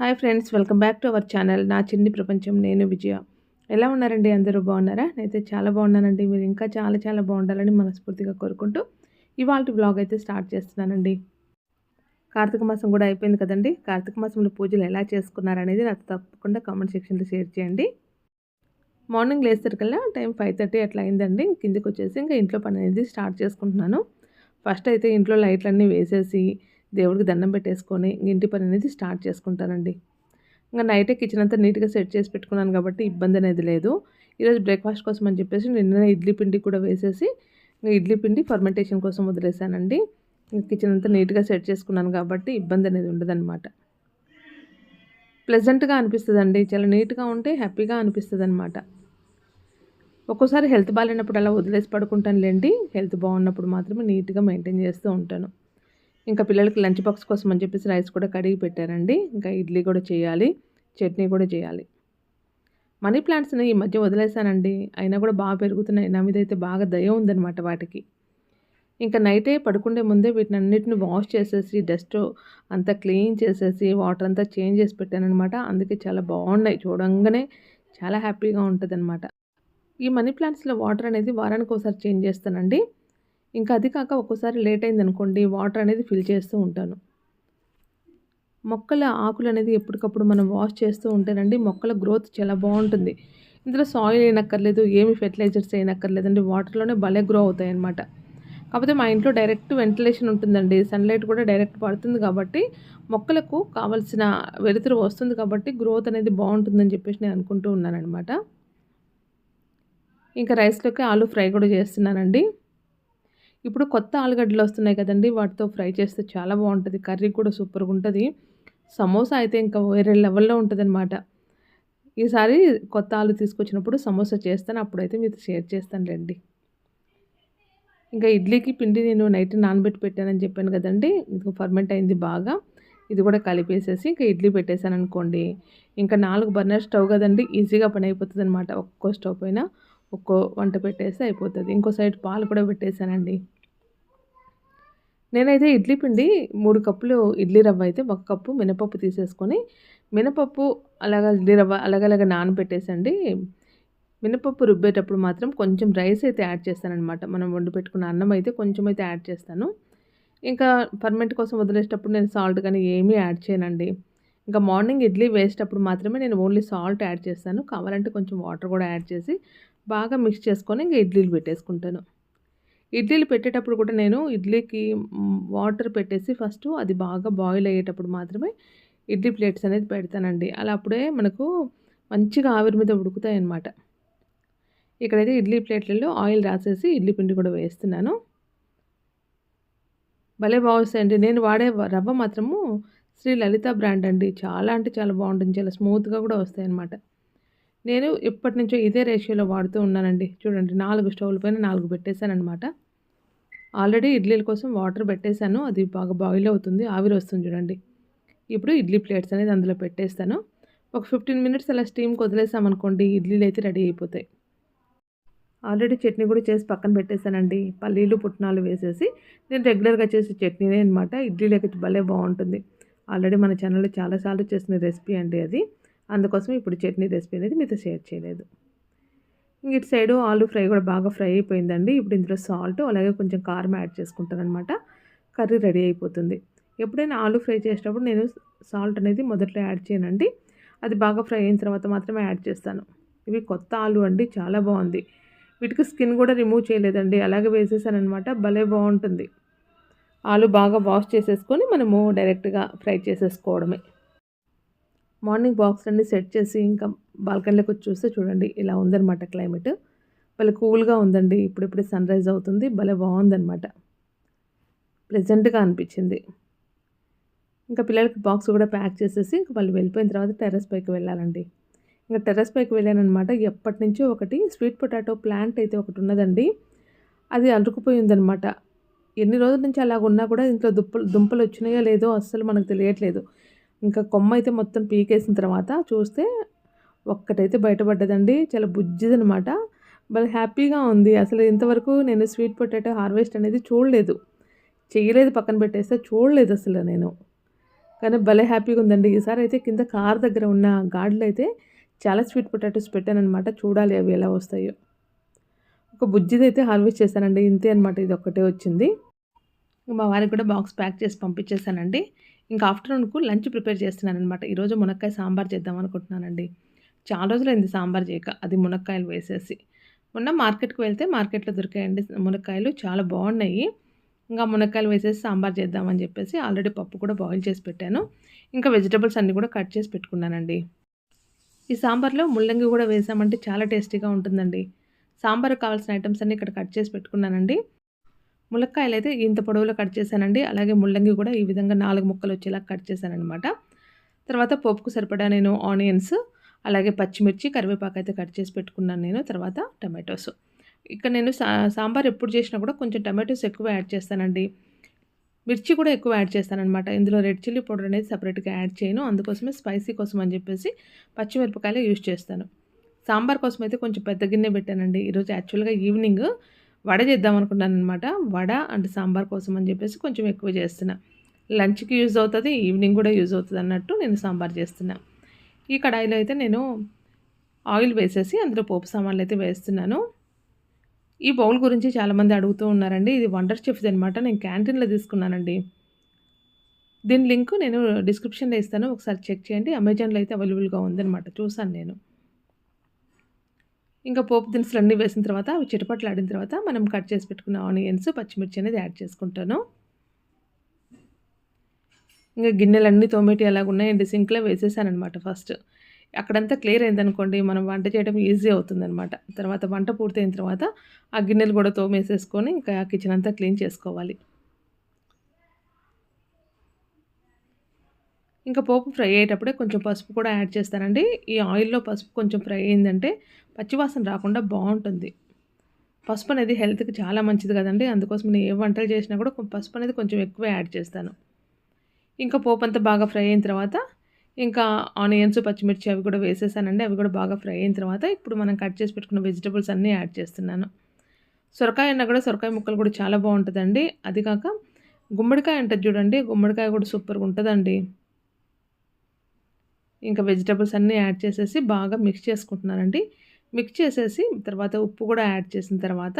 Hi friends welcome back to our channel. నా చిన్ని ప్రపంచం నేను విజయ. ఎలా ఉన్నారండి? అందరూ బాగున్నారా? నేనైతే చాలా బాగున్నానండి. మీరు ఇంకా చాలా చాలా బాగుండాలని మనస్ఫూర్తిగా కోరుకుంటూ ఇవాళ బ్లాగ్ అయితే స్టార్ట్ చేస్తున్నానండి. కార్తీక మాసం కూడా అయిపోయింది కదండి. కార్తీక మాసంలో పూజలు ఎలా చేసుకున్నారనేది నాకు తప్పకుండా కామెంట్ సెక్షన్లో షేర్ చేయండి. మార్నింగ్ లేసరికల్లా టైం ఫైవ్ థర్టీ అట్లా అయిందండి. కిందికి వచ్చేసి ఇంకా ఇంట్లో పని అనేది స్టార్ట్ చేసుకుంటున్నాను. ఫస్ట్ అయితే ఇంట్లో లైట్లన్నీ వేసేసి దేవుడికి దండం పెట్టేసుకొని ఇంటి పని అనేది స్టార్ట్ చేసుకుంటానండి. ఇంకా నైటే కిచెన్ అంతా నీట్గా సెట్ చేసి పెట్టుకున్నాను కాబట్టి ఇబ్బంది అనేది లేదు. ఈరోజు బ్రేక్ఫాస్ట్ కోసం అని చెప్పేసి నిన్న ఇడ్లీ పిండి కూడా వేసేసి ఇడ్లీ పిండి ఫర్మెంటేషన్ కోసం వదిలేసానండి. కిచెన్ అంతా నీట్గా సెట్ చేసుకున్నాను కాబట్టి ఇబ్బంది అనేది ఉండదన్నమాట. ప్లెజెంట్గా అనిపిస్తుందండి. చాలా నీట్గా ఉంటే హ్యాపీగా అనిపిస్తుంది అనమాట ఒక్కోసారి హెల్త్ బాగాలేనప్పుడు అలా వదిలేసి పడుకుంటానులేండి. హెల్త్ బాగున్నప్పుడు మాత్రమే నీట్గా మెయింటైన్ చేస్తూ ఉంటాను. ఇంకా పిల్లలకి లంచ్ బాక్స్ కోసం అని చెప్పేసి రైస్ కూడా కడిగి పెట్టారండి. ఇంకా ఇడ్లీ కూడా చేయాలి చట్నీ కూడా చేయాలి. మనీ ప్లాంట్స్ని ఈ మధ్య వదిలేసానండి అయినా కూడా బాగా పెరుగుతున్నాయి. నా మీద అయితే బాగా దయ ఉందన్నమాట వాటికి. ఇంకా నైటే పడుకుండే ముందే వీటిని అన్నిటిని వాష్ చేసేసి డస్ట్ అంతా క్లీన్ చేసేసి వాటర్ అంతా చేంజ్ చేసి పెట్టానమాట అందుకే చాలా బాగున్నాయి. చూడంగానే చాలా హ్యాపీగా ఉంటుంది ఈ మనీ ప్లాంట్స్లో వాటర్ అనేది వారానికి ఒకసారి చేంజ్ చేస్తానండి. ఇంకా అది కాక ఒక్కోసారి లేట్ అయింది అనుకోండి వాటర్ అనేది ఫిల్ చేస్తూ ఉంటాను. మొక్కల ఆకులు అనేది ఎప్పటికప్పుడు మనం వాష్ చేస్తూ ఉంటేనండి మొక్కల గ్రోత్ చాలా బాగుంటుంది. ఇందులో సాయిల్ వేయనక్కర్లేదు ఏమి ఫెర్టిలైజర్స్ అయినక్కర్లేదండి వాటర్లోనే భలే గ్రో అవుతాయి అన్నమాట కాకపోతే మా ఇంట్లో డైరెక్ట్ వెంటిలేషన్ ఉంటుందండి సన్లైట్ కూడా డైరెక్ట్ పడుతుంది కాబట్టి మొక్కలకు కావలసిన వెలుతురు వస్తుంది కాబట్టి గ్రోత్ అనేది బాగుంటుందని చెప్పేసి నేను అనుకుంటూ ఉన్నానమాట ఇంకా రైస్లోకి ఆలు ఫ్రై కూడా చేస్తున్నానండి. ఇప్పుడు కొత్త ఆలుగడ్డలు వస్తున్నాయి కదండి వాటితో ఫ్రై చేస్తే చాలా బాగుంటుంది కర్రీ కూడా సూపర్గా ఉంటుంది సమోసా అయితే ఇంకా వేరే లెవెల్లో ఉంటుంది అనమాట ఈసారి కొత్త ఆలు తీసుకొచ్చినప్పుడు సమోసా చేస్తాను అప్పుడైతే మీతో షేర్ చేస్తాను రండి. ఇంకా ఇడ్లీకి పిండి నేను నైట్ నానబెట్టి పెట్టానని చెప్పాను కదండి ఇది ఫర్మెంట్ అయింది బాగా. ఇది కూడా కలిపేసేసి ఇంకా ఇడ్లీ పెట్టేశాను అనుకోండి ఇంకా నాలుగు బర్నర్ స్టవ్ కదండి ఈజీగా పని అయిపోతుంది అనమాట ఒక్కో స్టవ్ పైన. ఒక్కో వంట పెట్టేస్తే అయిపోతుంది. ఇంకో సైడ్ పాలు కూడా పెట్టేశానండి. నేనైతే ఇడ్లీ పిండి మూడు కప్పులు ఇడ్లీ రవ్వ అయితే ఒక కప్పు మినపప్పు తీసేసుకొని మినపప్పు అలాగ ఇడ్లీ రవ్వ అలాగలాగ నానబెట్టేసండి. మినపప్పు రుబ్బేటప్పుడు మాత్రం కొంచెం రైస్ అయితే యాడ్ చేస్తానమాట మనం వండి పెట్టుకున్న అన్నం అయితే కొంచెం అయితే యాడ్ చేస్తాను. ఇంకా ఫర్మెంట్ కోసం వదిలేసేటప్పుడు నేను సాల్ట్ కానీ ఏమీ యాడ్ చేయనండి. ఇంకా మార్నింగ్ ఇడ్లీ వేసేటప్పుడు మాత్రమే నేను ఓన్లీ సాల్ట్ యాడ్ చేస్తాను. కావాలంటే కొంచెం వాటర్ కూడా యాడ్ చేసి బాగా మిక్స్ చేసుకొని ఇంకా ఇడ్లీలు పెట్టేసుకుంటాను. ఇడ్లీలు పెట్టేటప్పుడు కూడా నేను ఇడ్లీకి వాటర్ పెట్టేసి ఫస్ట్ అది బాగా బాయిల్ అయ్యేటప్పుడు మాత్రమే ఇడ్లీ ప్లేట్స్ అనేది పెడతానండి. అలా అప్పుడే మనకు మంచిగా ఆవిరి మీద ఉడుకుతాయి అన్నమాట ఇక్కడైతే ఇడ్లీ ప్లేట్లలో ఆయిల్ రాసేసి ఇడ్లీ పిండి కూడా వేస్తున్నాను. భలే బాగుస్తాయండి నేను వాడే రవ్వ మాత్రము శ్రీ లలిత బ్రాండ్ అండి. చాలా అంటే చాలా బాగుంటుంది. చాలా స్మూత్గా కూడా వస్తాయి అన్నమాట నేను ఇప్పటి నుంచో ఇదే రేషియోలో వాడుతూ ఉన్నానండి. చూడండి నాలుగు స్టవ్ల పైన నాలుగు పెట్టేశాను అనమాట ఆల్రెడీ ఇడ్లీల కోసం వాటర్ పెట్టేశాను. అది బాగా బాయిల్ అవుతుంది ఆవిరి వస్తుంది చూడండి. ఇప్పుడు ఇడ్లీ ప్లేట్స్ అనేది అందులో పెట్టేస్తాను. ఒక ఫిఫ్టీన్ మినిట్స్ అలా స్టీమ్కి వదిలేసామనుకోండి ఇడ్లీలు అయితే రెడీ అయిపోతాయి. ఆల్రెడీ చట్నీ కూడా చేసి పక్కన పెట్టేశానండి. పల్లీలు పుట్నాలు వేసేసి నేను రెగ్యులర్గా చేసే చట్నీనే అనమాట ఇడ్లీలోకి భలే బాగుంటుంది. ఆల్రెడీ మన ఛానల్లో చాలాసార్లు చేసిన రెసిపీ అండి అది. అందుకోసం ఇప్పుడు చట్నీ రెసిపీ అనేది మీతో షేర్ చేయలేదు. ఇంక ఇటు సైడు ఆలు ఫ్రై కూడా బాగా ఫ్రై అయిపోయిందండి. ఇప్పుడు ఇందులో సాల్ట్ అలాగే కొంచెం కారం యాడ్ చేసుకుంటాను అనమాట కర్రీ రెడీ అయిపోతుంది. ఎప్పుడైనా ఆలు ఫ్రై చేసేటప్పుడు నేను సాల్ట్ అనేది మొదట్లో యాడ్ చేయనండి. అది బాగా ఫ్రై అయిన తర్వాత మాత్రమే యాడ్ చేస్తాను. ఇవి కొత్త ఆలు అండి చాలా బాగుంది. వీటికి స్కిన్ కూడా రిమూవ్ చేయలేదండి అలాగే వేసేసానమాట భలే బాగుంటుంది. ఆలు బాగా వాష్ చేసేసుకొని మనము డైరెక్ట్గా ఫ్రై చేసేసుకోవడమే. మార్నింగ్ బాక్స్ అన్ని సెట్ చేసి ఇంకా బాల్కనీలోకి వచ్చి చూస్తే చూడండి ఇలా ఉందన్నమాట క్లైమేట్. భలే కూల్గా ఉందండి ఇప్పుడిప్పుడే సన్ రైజ్ అవుతుంది భలే బాగుందన్నమాట. ప్లెజెంట్గా అనిపించింది. ఇంకా పిల్లలకి బాక్స్ కూడా ప్యాక్ చేసేసి ఇంకా వాళ్ళు వెళ్ళిపోయిన తర్వాత టెర్రస్ పైకి వెళ్ళాలండి. ఇంకా టెర్రస్ పైకి వెళ్ళానమాట ఎప్పటి నుంచో ఒకటి స్వీట్ పొటాటో ప్లాంట్ అయితే ఒకటి ఉన్నదండి. అది అలుకుపోయి ఉందనమాట ఎన్ని రోజుల నుంచి అలాగ ఉన్నా కూడా ఇంట్లో దుప్పలు దుంపలు వచ్చినాయో లేదో అస్సలు మనకు తెలియట్లేదు. ఇంకా కొమ్మ అయితే మొత్తం పీకేసిన తర్వాత చూస్తే ఒక్కటైతే బయటపడ్డదండి. చాలా బుజ్జిదనమాట. భలే హ్యాపీగా ఉంది. అసలు ఇంతవరకు నేను స్వీట్ పొటాటో హార్వెస్ట్ అనేది చూడలేదు. చేయలేదు పక్కన పెట్టేస్తే చూడలేదు అసలు నేను. కానీ భలే హ్యాపీగా ఉందండి. ఈసారి అయితే కింద కార్ దగ్గర ఉన్న గార్డులు అయితే చాలా స్వీట్ పొటాటోస్ పెట్టానమాట చూడాలి అవి ఎలా వస్తాయో. ఒక బుజ్జిది అయితే హార్వెస్ట్ చేశానండి. ఇంతే అనమాట ఇది ఒక్కటే వచ్చింది. మా వారికి కూడా బాక్స్ ప్యాక్ చేసి పంపించేశానండి. ఇంకా ఆఫ్టర్నూన్కు లంచ్ ప్రిపేర్ చేస్తున్నాను అనమాట ఈరోజు మునక్కాయ సాంబార్ చేద్దాం అనుకుంటున్నానండి. చాలా రోజులైంది సాంబార్ చేయక అది మునక్కాయలు వేసేసి. మొన్న మార్కెట్కి వెళ్తే మార్కెట్లో దొరికాయండి మునక్కాయలు చాలా బాగున్నాయి. ఇంకా మునక్కాయలు వేసేసి సాంబార్ చేద్దామని చెప్పేసి ఆల్రెడీ పప్పు కూడా బాయిల్ చేసి పెట్టాను. ఇంకా వెజిటబుల్స్ అన్నీ కూడా కట్ చేసి పెట్టుకున్నానండి. ఈ సాంబార్లో ముల్లంగి కూడా వేసామంటే చాలా టేస్టీగా ఉంటుందండి. సాంబార్ కావాల్సిన ఐటమ్స్ అన్నీ ఇక్కడ కట్ చేసి పెట్టుకున్నానండి. ములక్కాయలు అయితే ఇంత పొడవులో కట్ చేశానండి. అలాగే ముల్లంగి కూడా ఈ విధంగా నాలుగు ముక్కలు వచ్చేలా కట్ చేశానమాట తర్వాత పప్పుకు సరిపడా నేను ఆనియన్స్ అలాగే పచ్చిమిర్చి కరివేపాకు అయితే కట్ చేసి పెట్టుకున్నాను నేను. తర్వాత టమాటోస్. ఇక్కడ నేను సా సాంబార్ ఎప్పుడు చేసినా కూడా కొంచెం టమాటోస్ ఎక్కువ యాడ్ చేస్తానండి. మిర్చి కూడా ఎక్కువ యాడ్ చేస్తానమాట ఇందులో రెడ్ చిల్లీ పౌడర్ అనేది సపరేట్గా యాడ్ చేయను. అందుకోసమే స్పైసీ కోసం అని చెప్పేసి పచ్చిమిరపకాయలు యూజ్ చేస్తాను. సాంబార్ కోసం అయితే కొంచెం పెద్ద గిన్నె పెట్టానండి. ఈరోజు యాక్చువల్గా ఈవినింగ్ వడ చేద్దాం అనుకున్నాను అనమాట వడ అండ్ సాంబార్ కోసం అని చెప్పేసి కొంచెం ఎక్కువ చేస్తున్నా. లంచ్కి యూజ్ అవుతుంది ఈవినింగ్ కూడా యూజ్ అవుతుంది అన్నట్టు నేను సాంబార్ చేస్తున్నా. ఈ కడాయిలో అయితే నేను ఆయిల్ వేసేసి అందులో పోపు సామాన్లు అయితే వేస్తున్నాను. ఈ బౌల్ గురించి చాలామంది అడుగుతూ ఉన్నారండి. ఇది వండర్ చెఫ్ది అనమాట నేను క్యాంటీన్లో తీసుకున్నానండి. దీని లింక్ నేను డిస్క్రిప్షన్లో ఇస్తాను. ఒకసారి చెక్ చేయండి. అమెజాన్లో అయితే అవైలబుల్గా ఉందనమాట చూసాను నేను. ఇంకా పోపు దినుసులు అన్నీ వేసిన తర్వాత అవి చిటపట్లు ఆడిన తర్వాత మనం కట్ చేసి పెట్టుకున్న ఆనియన్స్ పచ్చిమిర్చి అనేది యాడ్ చేసుకుంటాను. ఇంకా గిన్నెలన్నీ తోమేటి అలాగ ఉన్నాయండి సింక్లో వేసేసానమాట ఫస్ట్. అక్కడంతా క్లియర్ అయిందనుకోండి మనం వంట చేయడం ఈజీ అవుతుందనమాట తర్వాత వంట పూర్తయిన తర్వాత ఆ గిన్నెలు కూడా తోమేసేసుకొని ఇంకా కిచెన్ అంతా క్లీన్ చేసుకోవాలి. ఇంకా పోపు ఫ్రై అయ్యేటప్పుడే కొంచెం పసుపు కూడా యాడ్ చేస్తానండి. ఈ ఆయిల్లో పసుపు కొంచెం ఫ్రై అయిందంటే పచ్చివాసన రాకుండా బాగుంటుంది. పసుపు అనేది హెల్త్కి చాలా మంచిది కదండి. అందుకోసం నేను ఏ వంటలు చేసినా కూడా పసుపు అనేది కొంచెం ఎక్కువ యాడ్ చేస్తాను. ఇంకా పోపు అంతా బాగా ఫ్రై అయిన తర్వాత ఇంకా ఆనియన్స్ పచ్చిమిర్చి అవి కూడా వేసేసానండి. అవి కూడా బాగా ఫ్రై అయిన తర్వాత ఇప్పుడు మనం కట్ చేసి పెట్టుకున్న వెజిటబుల్స్ అన్నీ యాడ్ చేస్తున్నాను. సొరకాయ అన్న కూడా సొరకాయ ముక్కలు కూడా చాలా బాగుంటుందండి. అది కాక గుమ్మడికాయ ఉంటుంది చూడండి. గుమ్మడికాయ కూడా సూపర్గా ఉంటుందండి. ఇంకా వెజిటబుల్స్ అన్నీ యాడ్ చేసేసి బాగా మిక్స్ చేసుకుంటున్నానండి. మిక్స్ చేసేసి తర్వాత ఉప్పు కూడా యాడ్ చేసిన తర్వాత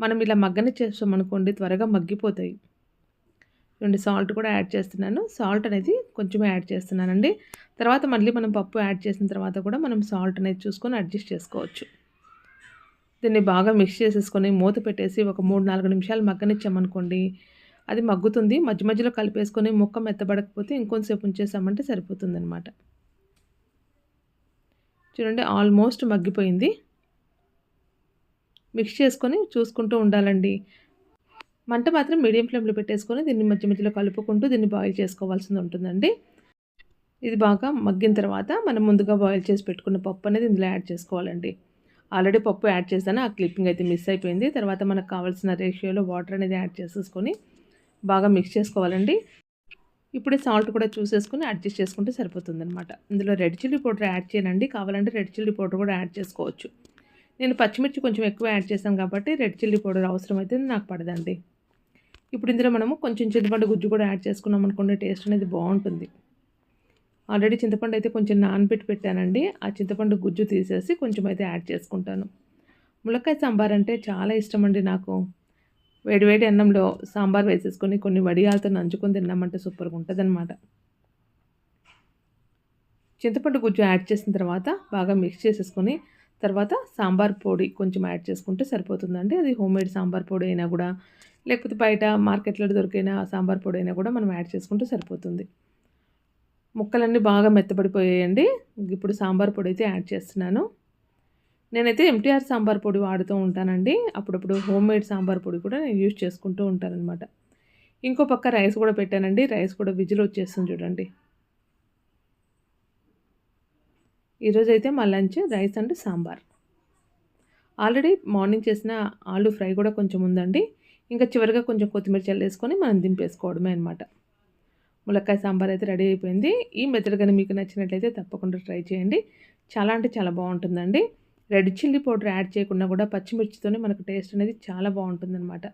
మనం ఇలా మగ్గని చేస్తామనుకోండి త్వరగా మగ్గిపోతాయి. రెండు సాల్ట్ కూడా యాడ్ చేస్తున్నాను. సాల్ట్ అనేది కొంచెం యాడ్ చేస్తున్నానండి. తర్వాత మళ్ళీ మనం పప్పు యాడ్ చేసిన తర్వాత కూడా మనం సాల్ట్ అనేది చూసుకొని అడ్జస్ట్ చేసుకోవచ్చు. దీన్ని బాగా మిక్స్ చేసేసుకొని మూత పెట్టేసి ఒక మూడు నాలుగు నిమిషాలు మగ్గనిచ్చామనుకోండి అది మగ్గుతుంది. మధ్య మధ్యలో కలిపేసుకొని ముక్క మెత్తబడకపోతే ఇంకొంతసేపు ఉంచేసామంటే సరిపోతుంది చూడండి ఆల్మోస్ట్ మగ్గిపోయింది. మిక్స్ చేసుకొని చూసుకుంటూ ఉండాలండి. మంట మాత్రం మీడియం ఫ్లేమ్లో పెట్టేసుకొని దీన్ని మధ్య మధ్యలో కలుపుకుంటూ దీన్ని బాయిల్ చేసుకోవాల్సింది ఉంటుందండి. ఇది బాగా మగ్గిన తర్వాత మనం ముందుగా బాయిల్ చేసి పెట్టుకున్న పప్పు అనేది ఇందులో యాడ్ చేసుకోవాలండి. ఆల్రెడీ పప్పు యాడ్ చేశాను ఆ క్లిప్పింగ్ అయితే మిస్ అయిపోయింది. తర్వాత మనకు కావాల్సిన రేషియోలో వాటర్ అనేది యాడ్ చేసేసుకొని బాగా మిక్స్ చేసుకోవాలండి. ఇప్పుడే సాల్ట్ కూడా చూసేసుకొని అడ్జస్ట్ చేసుకుంటే సరిపోతుంది అనమాట ఇందులో రెడ్ చిల్లీ పౌడర్ యాడ్ చేయనండి. కావాలంటే రెడ్ చిల్లీ పౌడర్ కూడా యాడ్ చేసుకోవచ్చు. నేను పచ్చిమిర్చి కొంచెం ఎక్కువ యాడ్ చేశాను కాబట్టి రెడ్ చిల్లీ పౌడర్ అవసరం అయితే నాకు పడదండి. ఇప్పుడు ఇందులో మనము కొంచెం చింతపండు గుజ్జు కూడా యాడ్ చేసుకున్నాం అనుకోండి టేస్ట్ అనేది బాగుంటుంది. ఆల్రెడీ చింతపండు అయితే కొంచెం నానబెట్టి పెట్టానండి. ఆ చింతపండు గుజ్జు తీసేసి కొంచెం అయితే యాడ్ చేసుకుంటాను. ములక్కాయ సాంబార్ అంటే చాలా ఇష్టం అండి నాకు. వేడివేడి అన్నంలో సాంబార్ వేసేసుకొని కొన్ని వడియాలతో నంచుకొని తిన్నామంటే సూపర్గా ఉంటుంది అనమాట చింతపండు గుజ్జు యాడ్ చేసిన తర్వాత బాగా మిక్స్ చేసేసుకొని తర్వాత సాంబార్ పొడి కొంచెం యాడ్ చేసుకుంటే సరిపోతుందండి. అది హోమ్మేడ్ సాంబార్ పొడి అయినా కూడా లేకపోతే బయట మార్కెట్లో దొరికిన సాంబార్ పొడి అయినా కూడా మనం యాడ్ చేసుకుంటే సరిపోతుంది. ముక్కలన్నీ బాగా మెత్తబడిపోయాయండి. ఇప్పుడు సాంబార్ పొడి అయితే యాడ్ చేస్తున్నాను. నేనైతే ఎంటీఆర్ సాంబార్ పొడి వాడుతూ ఉంటానండి. అప్పుడప్పుడు హోమ్ మేడ్ సాంబార్ పొడి కూడా నేను యూజ్ చేసుకుంటూ ఉంటానన్నమాట. ఇంకో పక్క రైస్ కూడా పెట్టానండి. రైస్ కూడా విజిల్ వచ్చేస్తుంది చూడండి. ఈరోజైతే అయితే మా lunch rice and sambar. Already morning చేసిన ఆలు ఫ్రై కూడా కొంచెం ఉందండి. ఇంకా చివరిగా కొంచెం కొత్తిమీర చల్లేసుకొని మనం దింపేసుకోవడమే అనమాట ములక్కాయ సాంబార్ అయితే రెడీ అయిపోయింది. ఈ మెథడ్ కానీ మీకు నచ్చినట్లయితే తప్పకుండా ట్రై చేయండి. చాలా అంటే చాలా బాగుంటుందండి. రెడ్ చిల్లీ పౌడర్ యాడ్ చేయకుండా కూడా పచ్చిమిర్చితోనే మనకు టేస్ట్ అనేది చాలా బాగుంటుందన్నమాట.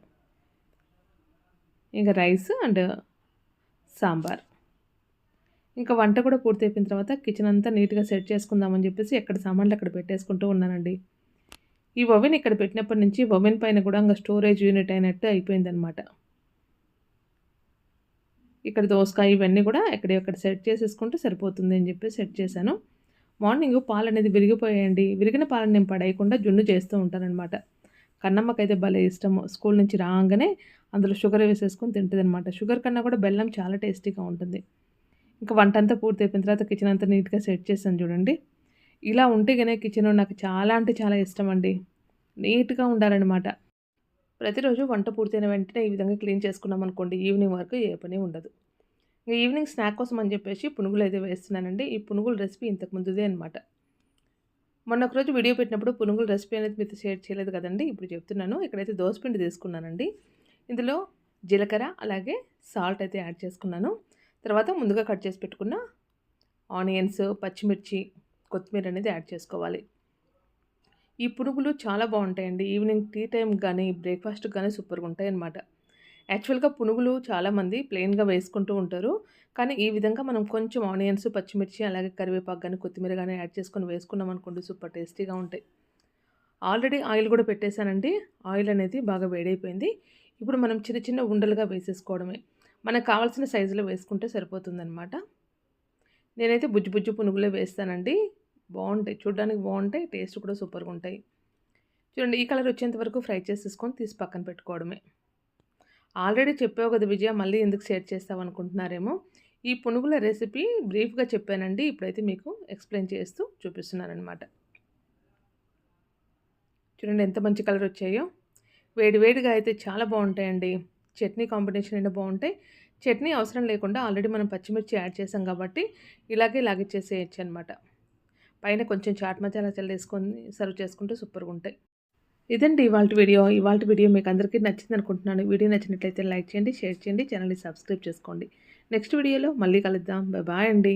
ఇంకా రైస్ అండ్ సాంబార్. ఇంకా వంట కూడా పూర్తయిపోయిన తర్వాత కిచెన్ అంతా నీట్గా సెట్ చేసుకుందామని చెప్పేసి ఎక్కడ సామాన్లు అక్కడ పెట్టేసుకుంటూ ఉన్నానండి. ఈ ఓవెన్ ఇక్కడ పెట్టినప్పటి నుంచి ఓవెన్ పైన కూడా ఇంకా స్టోరేజ్ యూనిట్ అయినట్టు అయిపోయిందనమాట ఇక్కడ దోసకాయ ఇవన్నీ కూడా ఎక్కడెక్కడ సెట్ చేసేసుకుంటే సరిపోతుంది అని చెప్పి సెట్ చేశాను. మార్నింగ్ పాలు అనేది విరిగిపోయాయండి. విరిగిన పాలను నేను పడేయకుండా జున్ను చేస్తూ ఉంటానన్నమాట. కన్నమ్మకైతే భలే ఇష్టము. స్కూల్ నుంచి రాగానే అందులో షుగర్ వేసేసుకొని తింటుంది అనమాట షుగర్ కన్నా కూడా బెల్లం చాలా టేస్టీగా ఉంటుంది. ఇంకా వంట అంతా పూర్తి అయిపోయిన తర్వాత కిచెన్ అంతా నీట్గా సెట్ చేశాను చూడండి. ఇలా ఉంటే కనుక కిచెన్ నాకు చాలా అంటే చాలా ఇష్టం అండి నీట్గా ఉండాలన్నమాట. ప్రతిరోజు వంట పూర్తయిన వెంటనే ఈ విధంగా క్లీన్ చేసుకున్నాం అనుకోండి ఈవినింగ్ వరకు ఏ పని ఉండదు. ఈవినింగ్ స్నాక్ కోసం అని చెప్పేసి పునుగులు అయితే వేస్తున్నానండి. ఈ పునుగుల రెసిపీ ఇంతకు ముందుదే అనమాట మొన్న ఒకరోజు వీడియో పెట్టినప్పుడు పునుగుల రెసిపీ అనేది మీతో షేర్ చేయలేదు కదండి. ఇప్పుడు చెప్తున్నాను. ఇక్కడైతే దోసపిండి తీసుకున్నానండి. ఇందులో జీలకర్ర అలాగే సాల్ట్ అయితే యాడ్ చేసుకున్నాను. తర్వాత ముందుగా కట్ చేసి పెట్టుకున్న ఆనియన్స్ పచ్చిమిర్చి కొత్తిమీర అనేది యాడ్ చేసుకోవాలి. ఈ పునుగులు చాలా బాగుంటాయండి. ఈవినింగ్ టీ టైం కానీ బ్రేక్ఫాస్ట్ కానీ సూపర్గా ఉంటాయి అన్నమాట యాక్చువల్గా పునుగులు చాలామంది ప్లెయిన్గా వేసుకుంటూ ఉంటారు. కానీ ఈ విధంగా మనం కొంచెం ఆనియన్స్ పచ్చిమిర్చి అలాగే కరివేపాకు కానీ కొత్తిమీర కానీ యాడ్ చేసుకొని వేసుకున్నాం అనుకోండి సూపర్ టేస్టీగా ఉంటాయి. ఆల్రెడీ ఆయిల్ కూడా పెట్టేశానండి. ఆయిల్ అనేది బాగా వేడైపోయింది. ఇప్పుడు మనం చిన్న చిన్న ఉండలుగా వేసేసుకోవడమే. మనకు కావాల్సిన సైజులో వేసుకుంటే సరిపోతుందన్నమాట. నేనైతే బుజ్జు బుజ్జు పునుగులే వేస్తానండి. బాగుంటాయి. చూడడానికి బాగుంటాయి. టేస్ట్ కూడా సూపర్గా ఉంటాయి. చూడండి ఈ కలర్ వచ్చేంత వరకు ఫ్రై చేసేసుకొని తీసి పక్కన పెట్టుకోవడమే. ఆల్రెడీ చెప్పావు కదా విజయ మళ్ళీ ఎందుకు షేర్ చేస్తావు అనుకుంటున్నారేమో. ఈ పునుగుల రెసిపీ బ్రీఫ్గా చెప్పానండి. ఇప్పుడైతే మీకు ఎక్స్ప్లెయిన్ చేస్తూ చూపిస్తున్నానమాట చూడండి ఎంత మంచి కలర్ వచ్చాయో. వేడివేడిగా అయితే చాలా బాగుంటాయండి. చట్నీ కాంబినేషన్ అయినా బాగుంటాయి. చట్నీ అవసరం లేకుండా ఆల్రెడీ మనం పచ్చిమిర్చి యాడ్ చేసాం కాబట్టి ఇలాగే లాగిచ్చేసేయచ్చు అనమాట పైన కొంచెం చాట్ మసాలా చల్లేసుకొని సర్వ్ చేసుకుంటే సూపర్గా ఉంటాయి. ఇదండి ఇవాళ వీడియో. ఇవాళ వీడియో మీకు అందరికీ నచ్చింది అనుకుంటున్నాను. వీడియో నచ్చినట్లయితే లైక్ చేయండి షేర్ చేయండి ఛానల్ని సబ్స్క్రైబ్ చేసుకోండి. నెక్స్ట్ వీడియోలో మళ్ళీ కలుద్దాం. బాయ్ అండి.